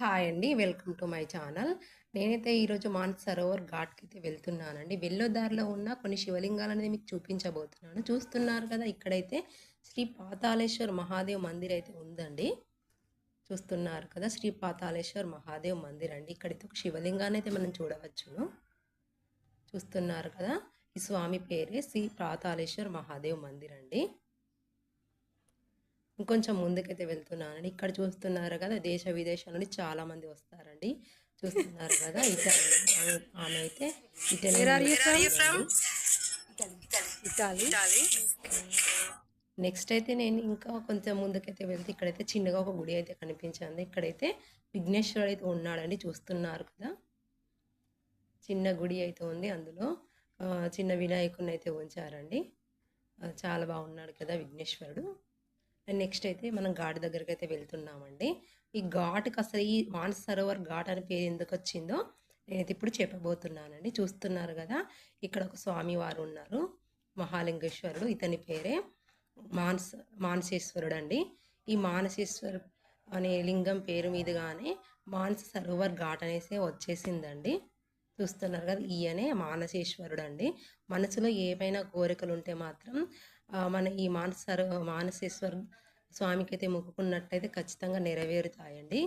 Hi అండి. Welcome to my channel. నేనైతే ఈరోజు మానస సరోవర్ ఘాట్కి అయితే వెళ్తున్నానండి. వెళ్ళే దారిలో ఉన్న కొన్ని శివలింగాలు అనేది మీకు చూపించబోతున్నాను. చూస్తున్నారు కదా ఇక్కడైతే శ్రీ పాతాళేశ్వర్ మహాదేవ్ మందిర్ అయితే ఉందండి. చూస్తున్నారు కదా శ్రీ పాతాళేశ్వర్ మహాదేవ్ మందిర్ అండి. ఇక్కడైతే ఒక శివలింగాన్ని అయితే మనం చూడవచ్చును. చూస్తున్నారు కదా ఈ స్వామి పేరే శ్రీ పాతాళేశ్వర్ మహాదేవ్ మందిర్ అండి. ఇంకొంచెం ముందుకైతే వెళ్తున్నానండి. ఇక్కడ చూస్తున్నారు కదా దేశ విదేశాల నుండి చాలా మంది వస్తారండి. చూస్తున్నారు కదా ఇటాలీ. ఆమె- ఆమె అయితే ఇటాలీ. ఇటాలీ నెక్స్ట్ అయితే నేను ఇంకా కొంచెం ముందుకైతే వెళ్తే ఇక్కడైతే చిన్నగా ఒక గుడి అయితే కనిపించింది. ఇక్కడైతే విఘ్నేశ్వరుడు అయితే ఉన్నాడండి చూస్తున్నారు కదా. చిన్న గుడి అయితే ఉంది అందులో. చిన్న వినాయకుడిని అయితే ఉంచారండి చాలా బాగున్నాడు కదా విఘ్నేశ్వరుడు. అండ్ నెక్స్ట్ అయితే మనం ఘాట్ దగ్గరికి అయితే వెళ్తున్నామండి. ఈ ఘాట్కి అసలు ఈ మానస సరోవర్ ఘాట్ అని పేరు ఎందుకు వచ్చిందో నేనైతే ఇప్పుడు చెప్పబోతున్నానండి. చూస్తున్నారు కదా ఇక్కడ ఒక స్వామి వారు ఉన్నారు మహాలింగేశ్వరుడు. ఇతని పేరే మానస మానసేశ్వరుడు అండి ఈ మానసేశ్వర్ అనే లింగం పేరు మీదుగానే మానస సరోవర్ ఘాట్ అనేసి వచ్చేసిందండి. చూస్తున్నారు కదా ఈయనే మానసేశ్వరుడు అండి మనసులో ఏమైనా కోరికలు ఉంటే మాత్రం మన ఈ మానస మానసేశ్వర స్వామికి అయితే మొక్కుకున్నట్టయితే ఖచ్చితంగా నెరవేరుతాయండి.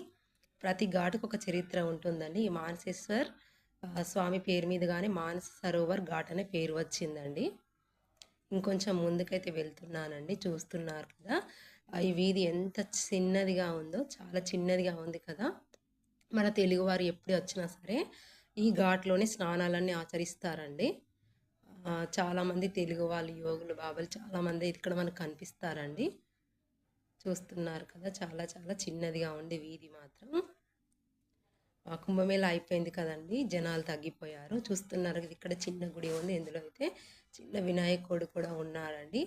ప్రతి ఘాటుకు ఒక చరిత్ర ఉంటుందండి. ఈ మానసేశ్వర్ స్వామి పేరు మీద కానీ మానస సరోవర్ ఘాట్ అనే పేరు వచ్చిందండి. ఇంకొంచెం ముందుకైతే వెళ్తున్నానండి చూస్తున్నారు కదా. ఈ వీధి ఎంత చిన్నదిగా ఉందో చాలా చిన్నదిగా ఉంది కదా. మన తెలుగువారు ఎప్పుడు వచ్చినా సరే ఈ ఘాట్లోనే స్నానాలన్నీ ఆచరిస్తారండి. చాలామంది తెలుగు వాళ్ళు యోగులు బాబాలు చాలామంది ఇక్కడ మనకు కనిపిస్తారండి. చూస్తున్నారు కదా చాలా చాలా చిన్నదిగా ఉండే వీధి మాత్రం. ఆ కుంభమేళ అయిపోయింది కదండి జనాలు తగ్గిపోయారు. చూస్తున్నారు ఇక్కడ చిన్న గుడి ఉంది ఇందులో అయితే చిన్న వినాయకుడు కూడా ఉన్నారండి.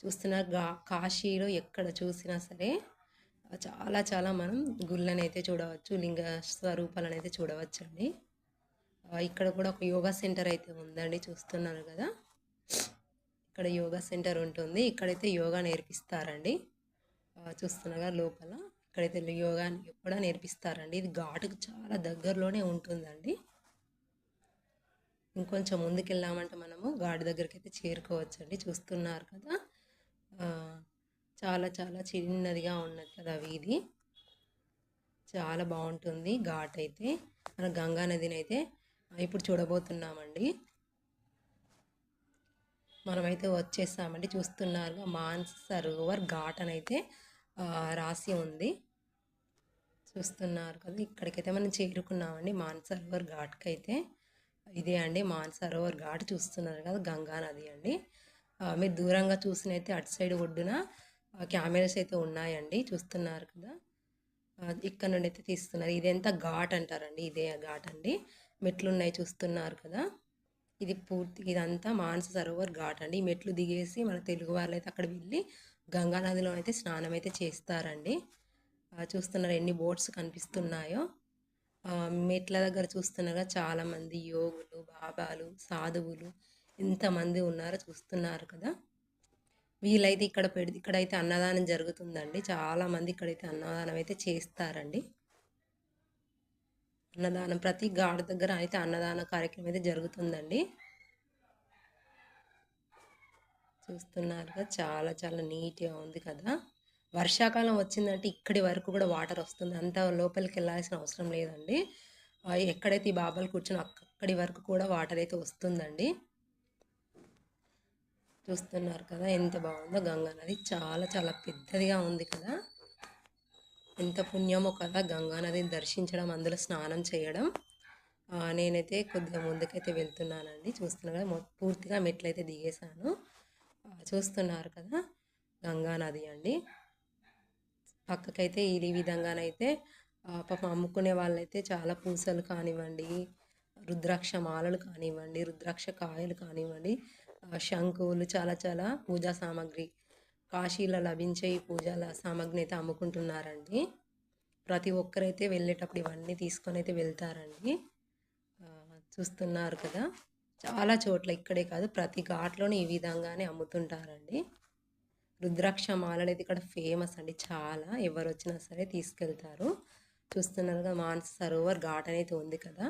చూస్తున్నారు గా కాశీలో ఎక్కడ చూసినా సరే చాలా చాలా మనం గుళ్ళనైతే చూడవచ్చు లింగ స్వరూపాలను అయితే చూడవచ్చు అండి ఇక్కడ కూడా ఒక యోగా సెంటర్ అయితే ఉందండి చూస్తున్నారు కదా. ఇక్కడ యోగా సెంటర్ ఉంటుంది. ఇక్కడైతే యోగా నేర్పిస్తారండి. చూస్తున్నారు కదా లోపల. ఇక్కడైతే యోగా కూడా నేర్పిస్తారండి. ఇది ఘాటుకు చాలా దగ్గరలోనే ఉంటుందండి. ఇంకొంచెం ముందుకు వెళ్ళామంటే మనము ఘాటు దగ్గరికి అయితే చేరుకోవచ్చండి. చూస్తున్నారు కదా. చాలా చాలా చిన్నదిగా ఉన్నది కదా వీధి చాలా బాగుంటుంది ఘాట్ అయితే మన గంగా నదిని అయితే ఇప్పుడు చూడబోతున్నామండి. మనమైతే వచ్చేసామండి. చూస్తున్నారు మాన్స్ సరోవర్ ఘాట్ అని అయితే రాసి ఉంది. చూస్తున్నారు కదా ఇక్కడికైతే మనం చేరుకున్నామండి. మాన్ సరోవర్ ఘాట్కి అయితే ఇదే అండి మాన్ సరోవర్ ఘాట్ చూస్తున్నారు కదా గంగా నది అండి. మీరు దూరంగా చూసినైతే అటు సైడ్ ఒడ్డున కెమెరాస్ అయితే ఉన్నాయండి. చూస్తున్నారు కదా. ఇక్కడ నుండి అయితే తీస్తున్నారు. ఇదంతా ఘాట్ అంటారండి ఇదే ఘాట్ అండి. మెట్లు ఉన్నాయి చూస్తున్నారు కదా. ఇది పూర్తి ఇదంతా మానస సరోవర్ ఘాట్ అండి. ఈ మెట్లు దిగేసి మన తెలుగు వాళ్ళు అయితే అక్కడ వెళ్ళి గంగానదిలో అయితే స్నానం అయితే చేస్తారండి చూస్తున్నారు ఎన్ని బోట్స్ కనిపిస్తున్నాయో. మెట్ల దగ్గర చూస్తున్నారుగా చాలామంది యోగులు బాబాలు సాధువులు ఎంతమంది ఉన్నారో చూస్తున్నారు కదా. వీళ్ళైతే ఇక్కడ పెడి ఇక్కడైతే అన్నదానం జరుగుతుందండి. చాలామంది ఇక్కడైతే అన్నదానం అయితే చేస్తారండి. అన్నదానం ప్రతి గాడి దగ్గర అయితే అన్నదాన కార్యక్రమం అయితే జరుగుతుందండి. చూస్తున్నారు కదా చాలా చాలా నీట్గా ఉంది కదా. వర్షాకాలం వచ్చిందంటే ఇక్కడి వరకు కూడా వాటర్ వస్తుంది. అంత లోపలికి వెళ్ళాల్సిన అవసరం లేదండి. ఎక్కడైతే ఈ బాబాలు కూర్చుని అక్కడి వరకు కూడా వాటర్ అయితే వస్తుందండి. చూస్తున్నారు కదా ఎంత బాగుందో గంగా నది. చాలా చాలా పెద్దదిగా ఉంది కదా. ఎంత పుణ్యమో కదా గంగా నదిని దర్శించడం అందులో స్నానం చేయడం నేనైతే కొద్దిగా ముందుకైతే వెళ్తున్నానండి. చూస్తున్నారు కదా పూర్తిగా మెట్లయితే దిగేశాను. చూస్తున్నారు కదా గంగా నది అండి. పక్కకైతే ఈ విధంగానైతే ఆ, పాపం అమ్ముకునే వాళ్ళైతే చాలా పూసలు కానివ్వండి రుద్రాక్ష మాలలు కానివ్వండి రుద్రాక్ష కాయలు కానివ్వండి శంకువులు చాలా చాలా పూజా సామాగ్రి కాశీలో లభించే ఈ పూజల సామాగ్రిని అయితే అమ్ముకుంటున్నారండి. ప్రతి ఒక్కరైతే వెళ్ళేటప్పుడు ఇవన్నీ తీసుకొని అయితే వెళ్తారండి. చూస్తున్నారు కదా. చాలా చోట్ల ఇక్కడే కాదు ప్రతి ఘాట్లోనే ఈ విధంగానే అమ్ముతుంటారండి. రుద్రాక్ష మాలలు అయితే ఇక్కడ ఫేమస్ అండి. చాలా ఎవరు వచ్చినా సరే తీసుకెళ్తారు. చూస్తున్నారు కదా మానస సరోవర్ ఘాట్ అనేది ఉంది కదా.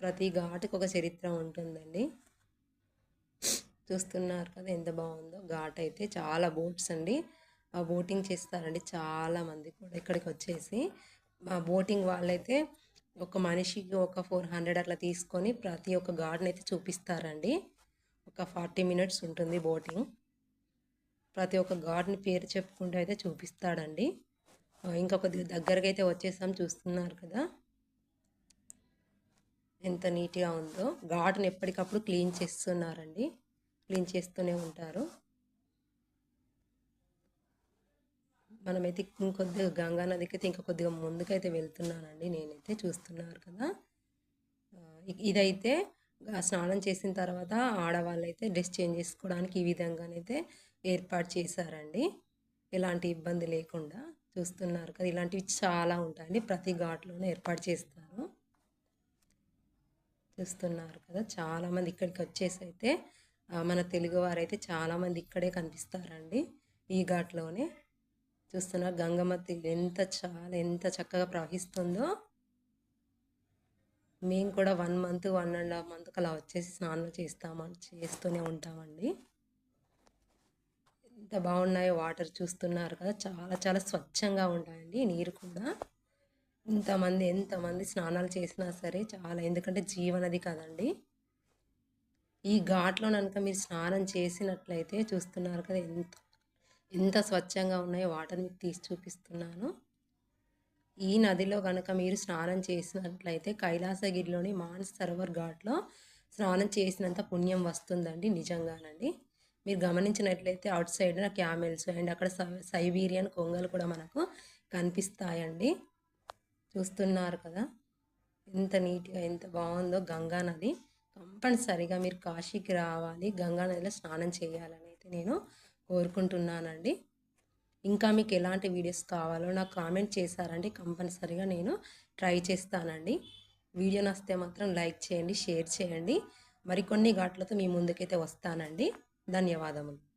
ప్రతి ఘాటుకు ఒక చరిత్ర ఉంటుందండి. చూస్తున్నారు కదా ఎంత బాగుందో. ఘాట్ అయితే చాలా బోట్స్ అండి. ఆ బోటింగ్ చేస్తారండి చాలా మంది కూడా ఇక్కడికి వచ్చేసి. ఆ బోటింగ్ వాళ్ళైతే ఒక మనిషికి ఒక ఫోర్ హండ్రెడ్ అట్లా తీసుకొని ప్రతి ఒక్క ఘాట్ని అయితే చూపిస్తారండి. ఒక ఫార్టీ మినిట్స్ ఉంటుంది బోటింగ్. ప్రతి ఒక్క ఘాట్ని పేరు చెప్పుకుంటూ అయితే చూపిస్తాడండి. ఇంకొక ఇంకా కొద్దిగా అయితే వచ్చేసాం చూస్తున్నారు కదా. ఎంత నీట్గా ఉందో. ఘాట్ని ఎప్పటికప్పుడు క్లీన్ చేస్తున్నారండి. క్లీన్ చేస్తూనే ఉంటారు. మనమైతే ఇంకొద్దిగా గంగా నదికి అయితే ఇంకా కొద్దిగా ముందుకైతే వెళ్తున్నానండి. నేనైతే చూస్తున్నారు కదా. ఇదైతే స్నానం చేసిన తర్వాత ఆడవాళ్ళైతే డ్రెస్ చేంజ్ చేసుకోవడానికి ఈ విధంగానైతే ఏర్పాటు చేశారండి. ఎలాంటి ఇబ్బంది లేకుండా చూస్తున్నారు కదా. ఇలాంటివి చాలా ఉంటాయండి. ప్రతి ఘాట్లోనే ఏర్పాటు చేస్తారు. చూస్తున్నారు కదా. చాలామంది ఇక్కడికి వచ్చేసి అయితే మన తెలుగు వారైతే చాలామంది ఇక్కడే కనిపిస్తారండి ఈ ఘాట్లోనే. చూస్తున్నారు గంగమ్మ తీరు ఎంత చాలా ఎంత చక్కగా ప్రవహిస్తుందో. మేము కూడా one month one and half month అలా వచ్చేసి స్నానం చేస్తామని చేస్తూనే ఉంటామండి. ఎంత బాగున్నాయో వాటర్ చూస్తున్నారు కదా చాలా చాలా స్వచ్ఛంగా ఉంటాయండి నీరు కూడా. ఇంతమంది ఎంతమంది స్నానాలు చేసినా సరే చాలా ఎందుకంటే జీవనది కదండి. ఈ ఘాట్లో కనుక మీరు స్నానం చేసినట్లయితే చూస్తున్నారు కదా ఎంత ఎంత స్వచ్ఛంగా ఉన్నాయో వాటర్ మీకు తీసి చూపిస్తున్నాను. ఈ నదిలో కనుక మీరు స్నానం చేసినట్లయితే కైలాసగిరిలోని మానస సరోవర్ ఘాట్లో స్నానం చేసినంత పుణ్యం వస్తుందండి నిజంగానండి. మీరు గమనించినట్లయితే అవుట్ సైడ్ క్యామెల్స్ అండ్ అక్కడ సై- సైబీరియన్ కొంగలు కూడా మనకు కనిపిస్తాయండి. చూస్తున్నారు కదా ఎంత నీట్గా ఎంత బాగుందో గంగా నది. కంపల్సరిగా మీరు కాశీకి రావాలి గంగా నదిలో స్నానం చేయాలని అయితే నేను కోరుకుంటున్నానండి. ఇంకా మీకు ఎలాంటి వీడియోస్ కావాలో నాకు కామెంట్ చేశారండి కంపల్సరిగా నేను ట్రై చేస్తానండి. వీడియో నస్తే మాత్రం లైక్ చేయండి షేర్ చేయండి. మరికొన్ని ఘాట్లతో మీ ముందుకైతే వస్తానండి. ధన్యవాదములు.